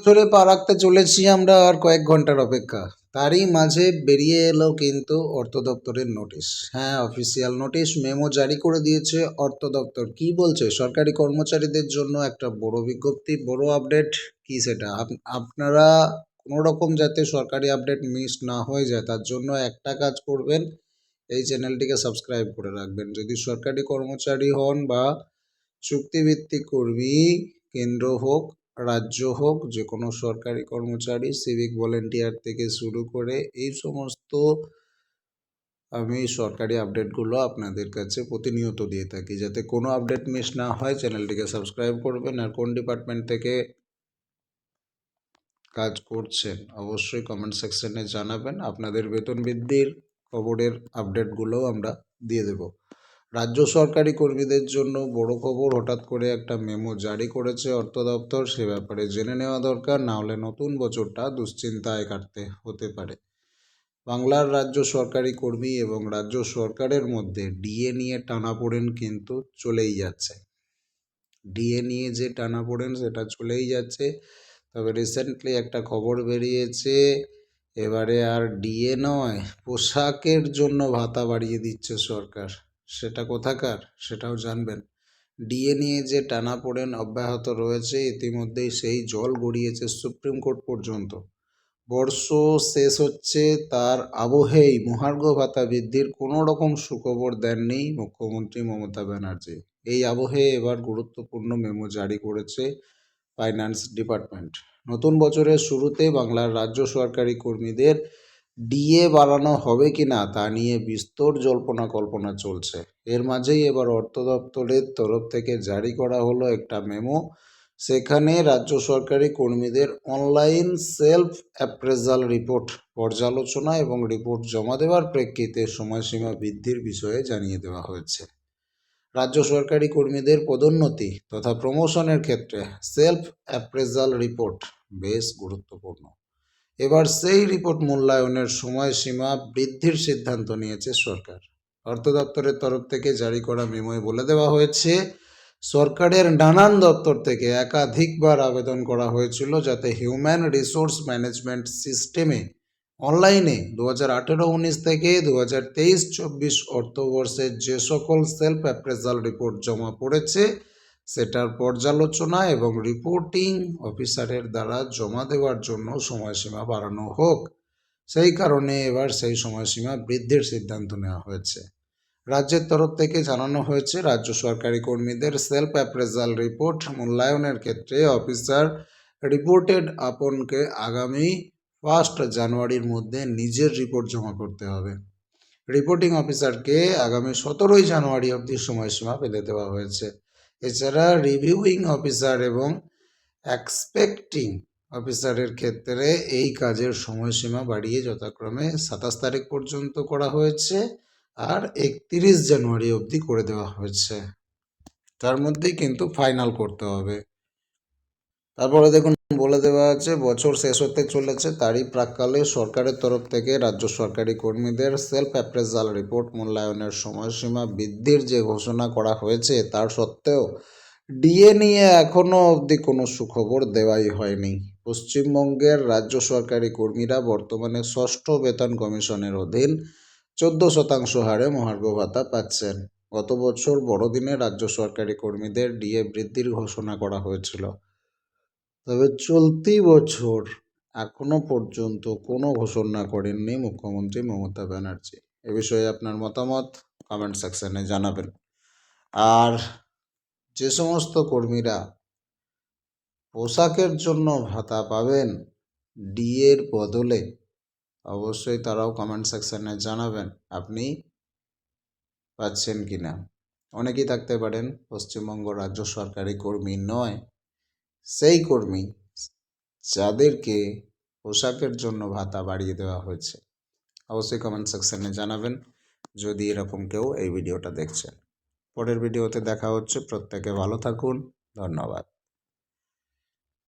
বছরে পা রাখতে চলেছি আমরা আর কয়েক ঘণ্টার অপেক্ষা। তারই মাঝে বেরিয়ে এলো কিন্তু অর্থ দপ্তরের নোটিশ। হ্যাঁ অফিসিয়াল নোটিশ মেমো জারি করে দিয়েছে অর্থ দপ্তর। কি বলছে? সরকারি কর্মচারীদের জন্য একটা বড় বিজ্ঞপ্তি, বড় আপডেট। কি সেটা? আপ- আপনারা কোনো রকম যাতে সরকারি আপডেট মিস না হয়ে যায়, তার জন্য একটা কাজ করবেন, এই চ্যানেলটিকে সাবস্ক্রাইব করে রাখবেন। যদি সরকারি কর্মচারী হন বা চুক্তিভিত্তিক কর্মী, কেন্দ্র হোক রাজ্য হোক যে কোনো সরকারি কর্মচারী সিভিক ভলেন্টিয়ার থেকে শুরু করে এই সমস্ত আমি সরকারি আপডেটগুলো আপনাদের কাছে প্রতিনিয়ত দিয়ে থাকি। যাতে কোনো আপডেট মিস না হয়, চ্যানেলটিকে সাবস্ক্রাইব করবেন আর কোন ডিপার্টমেন্ট থেকে কাজ করছেন, অবশ্যই কমেন্ট সেকশনে জানাবেন। আপনাদের বেতন বৃদ্ধির খবরের আপডেটগুলোও আমরা দিয়ে দেব। রাজ্য সরকারি কর্মীদের জন্য বড় খবর হঠাৎ করে একটা মেমো জারি করেছে অর্থ দপ্তর। সে ব্যাপারে জেনে নেওয়া দরকার, না হলে নতুন বছরটা দুশ্চিন্তায় কাটতে হতে পারে। বাংলার রাজ্য সরকারি কর্মী এবং রাজ্য সরকারের মধ্যে ডিএ নিয়ে টানাপোড়েন কিন্তু চলেই যাচ্ছে। ডিএ নিয়ে যে টানাপোড়েন, সেটা চলেই যাচ্ছে। তবে রিসেন্টলি একটা খবর বেরিয়েছে, এবারে আর ডিএ নয়, পোশাকের জন্য ভাতা বাড়িয়ে দিচ্ছে সরকার। সেটা কোথাকার সেটাও জানবেন। ডিএ নিয়ে যে টানাপোড়েন অব্যাহত রয়েছে, ইতিমধ্যেই সেই জল গড়িয়েছে সুপ্রিম কোর্ট পর্যন্ত। বর্ষ শেষ হচ্ছে, তার আবহেই মহার্ঘ ভাতা বৃদ্ধির কোনো রকম সুখবর দেননি মুখ্যমন্ত্রী মমতা ব্যানার্জি। এই আবহে এবার গুরুত্বপূর্ণ মেমো জারি করেছে ফাইন্যান্স ডিপার্টমেন্ট। নতুন বছরের শুরুতে বাংলার রাজ্য সরকারি কর্মীদের ডিএ বাড়ানো হবে কি না তা নিয়ে বিস্তর জল্পনা কল্পনা চলছে। এর মাঝেই এবার অর্থ দপ্তরের তরফ থেকে জারি করা হলো একটা মেমো। সেখানে রাজ্য সরকারি কর্মীদের অনলাইন সেলফ অ্যাপ্রেজাল রিপোর্ট, পর্যালোচনা এবং রিপোর্ট জমা দেওয়ার প্রেক্ষিতে সময়সীমা বৃদ্ধির বিষয়ে জানিয়ে দেওয়া হয়েছে। রাজ্য সরকারি কর্মীদের পদোন্নতি তথা প্রমোশনের ক্ষেত্রে সেলফ অ্যাপ্রেজাল রিপোর্ট বেশ গুরুত্বপূর্ণ। এবার সেই রিপোর্ট মূল্যায়নের সময়সীমা বৃদ্ধির সিদ্ধান্ত নিয়েছে সরকার। অর্থ দপ্তরের তরফ থেকে জারি করা মেমোয় বলে দেওয়া হয়েছে, সরকারের নানান দপ্তর থেকে একাধিকবার আবেদন করা হয়েছিল যাতে হিউম্যান রিসোর্স ম্যানেজমেন্ট সিস্টেমে অনলাইনে দু হাজার আঠেরো উনিশ থেকে দু হাজার তেইশ চব্বিশ অর্থবর্ষে যে সকল সেলফ অ্যাপ্রেজাল রিপোর্ট জমা পড়েছে সেটার পর্যালোচনা এবং রিপোর্টিং অফিসারের দ্বারা জমা দেওয়ার জন্য সময়সীমা বাড়ানো হোক। সেই কারণে এবার সেই সময়সীমা বৃদ্ধির সিদ্ধান্ত নেওয়া হয়েছে। রাজ্যের তরফ থেকে জানানো হয়েছে, রাজ্য সরকারি কর্মীদের সেলফ অ্যাপ্রেজাল রিপোর্ট মূল্যায়নের ক্ষেত্রে অফিসার রিপোর্টেড আপনকে আগামী ফার্স্ট জানুয়ারির মধ্যে নিজের রিপোর্ট জমা করতে হবে। রিপোর্টিং অফিসারকে আগামী সতেরোই জানুয়ারি অবধি সময়সীমা ফেলে দেওয়া হয়েছে। এছাড়া রিভিউইং অফিসার এবং এক্সপেক্টিং অফিসারের ক্ষেত্রে এই কাজের সময়সীমা বাড়িয়ে যথাক্রমে সাতাশ তারিখ পর্যন্ত করা হয়েছে আর একত্রিশ জানুয়ারি অবধি করে দেওয়া হয়েছে। তার মধ্যেই কিন্তু ফাইনাল করতে হবে। তারপরে দেখুন, বলে দেওয়া আছে, বছর শেষ হতে চলেছে তারই প্রাককালে সরকারের তরফ থেকে রাজ্য সরকারি কর্মীদের সেলফ অ্যাপ্রেজাল রিপোর্ট মূল্যায়নের সময়সীমা বৃদ্ধির যে ঘোষণা করা হয়েছে তার সত্ত্বেও ডিএ নিয়ে এখনও অবধি কোনো সুখবর দেওয়াই হয়নি। পশ্চিমবঙ্গের রাজ্য সরকারি কর্মীরা বর্তমানে ষষ্ঠ বেতন কমিশনের অধীন চোদ্দ শতাংশ হারে মহার্ঘ ভাতা পাচ্ছেন। গত বছর বড়দিনে রাজ্য সরকারি কর্মীদের ডিএ বৃদ্ধির ঘোষণা করা হয়েছিল। তবে চলতি বছর এখনও পর্যন্ত কোনো ঘোষণা করেননি মুখ্যমন্ত্রী মমতা ব্যানার্জি। এ বিষয়ে আপনার মতামত কমেন্ট সেকশনে জানাবেন। আর যে সমস্ত কর্মীরা পোশাকের জন্য ভাতা পাবেন ডিএর বদলে অবশ্যই তারাও কমেন্ট সেকশনে জানাবেন আপনি পাচ্ছেন কি না অনেকেই থাকতে পারেন, পশ্চিমবঙ্গ রাজ্য সরকারি কর্মী নয়। সেই কর্মী যাদেরকে পোশাকের জন্য ভাতা বাড়িয়ে দেওয়া হয়েছে। অবশ্যই কমেন্ট সেকশানে জানাবেন যদি এরকম কেউ এই ভিডিওটা দেখছেন। পরের ভিডিওতে দেখা হচ্ছে। প্রত্যেকে ভালো থাকুন। ধন্যবাদ।